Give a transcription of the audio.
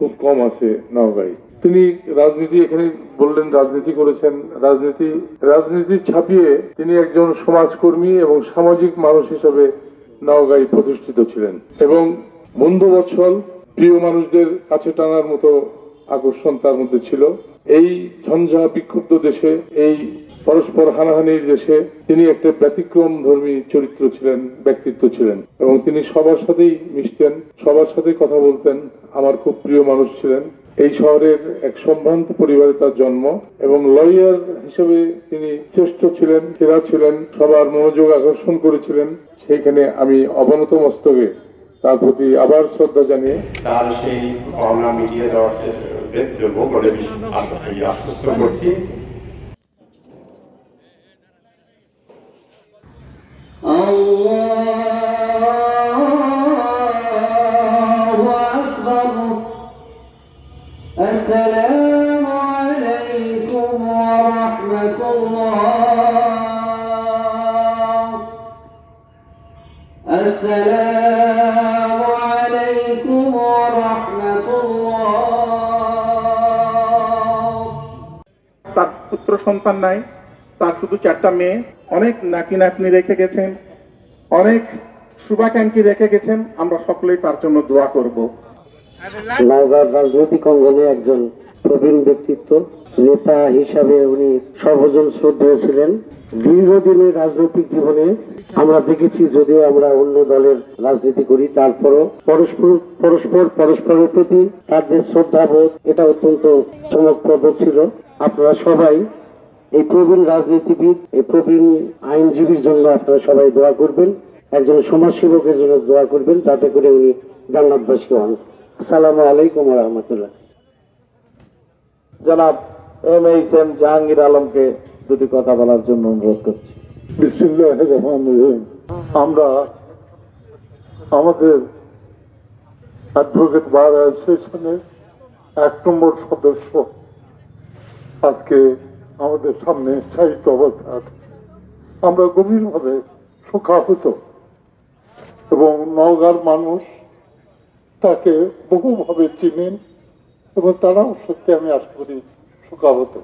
খুব কম আছে নওগাঁয়। তিনি রাজনীতি, এখানে বললেন রাজনীতি করেছেন। রাজনীতি রাজনীতি ছাপিয়ে তিনি একজন সমাজকর্মী এবং সামাজিক মানুষ হিসেবে নওগাঁয় প্রতিষ্ঠিত ছিলেন। এবং বন্ধু বৎসল প্রিয় মানুষদের কাছে টানার মতো আকর্ষণ তার মধ্যে ছিল। এই ঝঞ্ঝা বিক্ষুব্ধ দেশে, এই পরস্পর হানাহানির দেশে তিনি একটা ব্যতিক্রম ধর্মী চরিত্র ছিলেন, ব্যক্তিত্ব ছিলেন এবং তিনি সবার সাথেই মিশতেন, সবার সাথে কথা বলতেন, আমার খুব প্রিয় মানুষ ছিলেন। এই শহরের এক সম্ভ্রান্ত পরিবারে তার জন্ম এবং লয়ার হিসেবে তিনি শ্রেষ্ঠ ছিলেন, সেরা ছিলেন, সবার মনোযোগ আকর্ষণ করেছিলেন। সেইখানে আমি অবনত মস্তকে তার প্রতি আবার শ্রদ্ধা জানিয়ে তার সেই করছি। السلام عليكم ورحمة الله السلام عليكم ورحمة الله তার পুত্র সন্তান নাই তার শুধু চারটা মেয়ে অনেক নাতি নাতনি রেখে গেছেন অনেক শুভাকাঙ্ক্ষী রেখে গেছেন আমরা সকলেই তার জন্য দোয়া করব নওগাঁর রাজনৈতিক অঙ্গনে একজন প্রবীণ ব্যক্তিত্ব, নেতা হিসাবে উনি সর্বজন শ্রদ্ধেয় ছিলেন। দীর্ঘদিনের রাজনৈতিক জীবনে আমরা দেখেছি যদিও আমরা অন্য দলের রাজনীতি করি, তারপরও পরস্পর পরস্পর, পরস্পরের প্রতি তার যে শ্রদ্ধাবোধ, এটা অত্যন্ত চমকপ্রদ ছিল। আপনারা সবাই এই প্রবীণ রাজনীতিবিদ, এই প্রবীণ আইনজীবীর জন্য আপনারা সবাই দোয়া করবেন। একজন সমাজসেবকের জন্য দোয়া করবেন যাতে করে উনি জান্নাতবাসী হন। আসসালামু আলাইকুম রহমতুল্লাহ। জনাব এম এইচ এম জাহাঙ্গীর আলমকে দুটি কথা বলার জন্য অনুরোধ করছি। আমরা আমাদের অ্যাডভোকেট বার অ্যাসোসিয়েশনের এক নম্বর সদস্য। আজকে আমাদের সামনে সাহিত্য অবস্থায় আমরা গভীরভাবে শোকাহত এবং নওগাঁর মানুষ তাকে বহুভাবে চিনেন এবং তারাও সত্যি আমি আশা করি শোকাহত